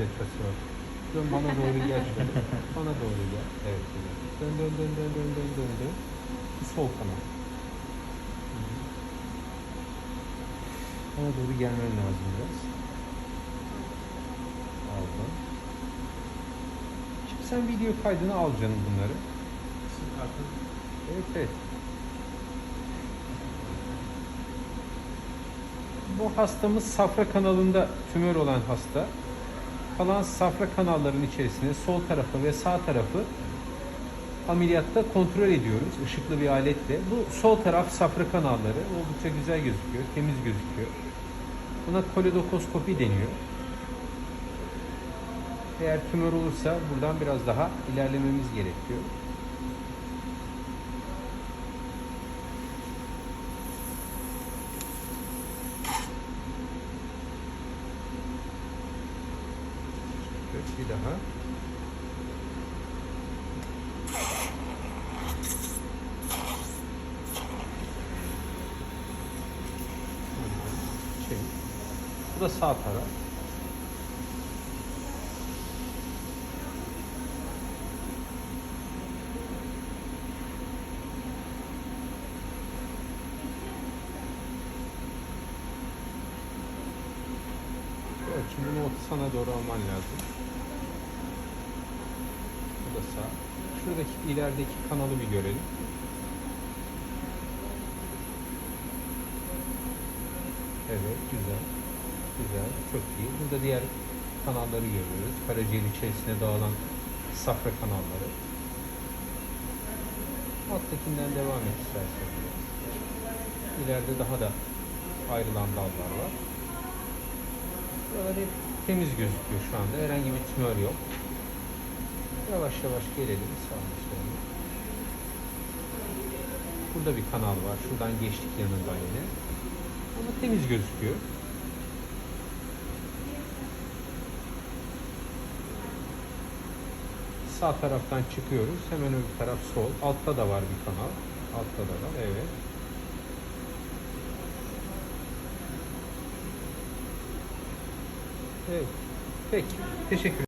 metresi var. Dön bana doğru gel şöyle. Bana doğru gel. Evet. güzel. Dön dön dön dön dön dön dön dön. Sol hı. Bana doğru gelmen lazım biraz. Aldım. Şimdi sen video kaydını al canım bunları. Evet evet. Bu hastamız safra kanalında tümör olan hasta. Kalan safra kanalların içerisinde sol tarafı ve sağ tarafı ameliyatta kontrol ediyoruz ışıklı bir aletle. Bu sol taraf safra kanalları oldukça güzel gözüküyor, temiz gözüküyor. Buna kolidoskopi deniyor. Eğer tümör olursa buradan biraz daha ilerlememiz gerekiyor. Evet, bir daha. Şey. Bu da sağ taraf. Evet, şimdi bunu sana doğru alman lazım. Bu da sağ. Şuradaki ilerideki kanalı bir görelim. Evet, güzel. Güzel, çok iyi. Burada diğer kanalları görüyoruz. Karaciğer içerisine dağılan safra kanalları. Alttakinden devam et istersen. İleride daha da ayrılan dallar var. Hep temiz gözüküyor şu anda. Herhangi bir tümör yok. Yavaş yavaş gelelim sağına soluna. Burada bir kanal var. Şuradan geçtik yanından yine. Ama temiz gözüküyor. Sağ taraftan çıkıyoruz. Hemen öbür taraf sol. Altta da var bir kanal. Altta da var. Evet. Evet. Peki. Teşekkür